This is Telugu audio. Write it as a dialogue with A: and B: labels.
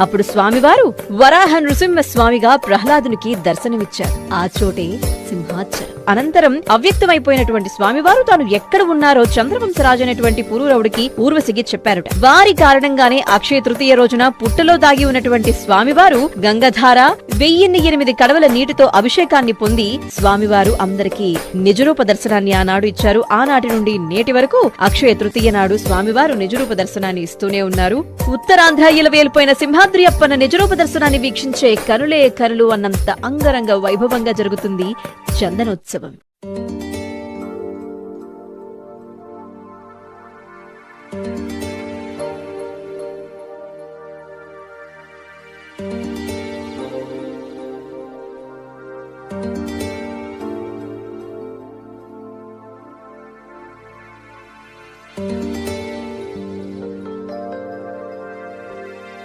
A: అప్పుడు స్వామివారు వరాహ నృసింహ స్వామిగా ప్రహ్లాదునికి దర్శనమిచ్చారు. ఆ చోటే సింహాచలం. అనంతరం అవ్యక్తమైపోయినటువంటి స్వామివారు తాను ఎక్కడ ఉన్నారో చంద్రవంశరాజు అనేటువంటి పురూరవుడికి ఊర్వశికి చెప్పారట. వారి కారణంగానే అక్షయ తృతీయ రోజున పుట్టలో దాగి ఉన్నటువంటి స్వామివారు గంగధార వెయ్యిన్ని ఎనిమిది కడవల నీటితో అభిషేకాన్ని పొంది స్వామివారు అందరికీ నిజరూప దర్శనాన్ని ఆనాడు ఇచ్చారు. ఆనాటి నుండి నేటి వరకు అక్షయ తృతీయ నాడు స్వామివారు నిజరూప దర్శనాన్ని ఇస్తూనే ఉన్నారు. ఉత్తరాంధ్ర ఇలవేలిపోయిన సింహాద్రి అప్పన్న నిజరూప దర్శనాన్ని వీక్షించే కనులే కనులు అన్నంత అంగరంగ వైభవంగా జరుగుతుంది చందనోత్సవం.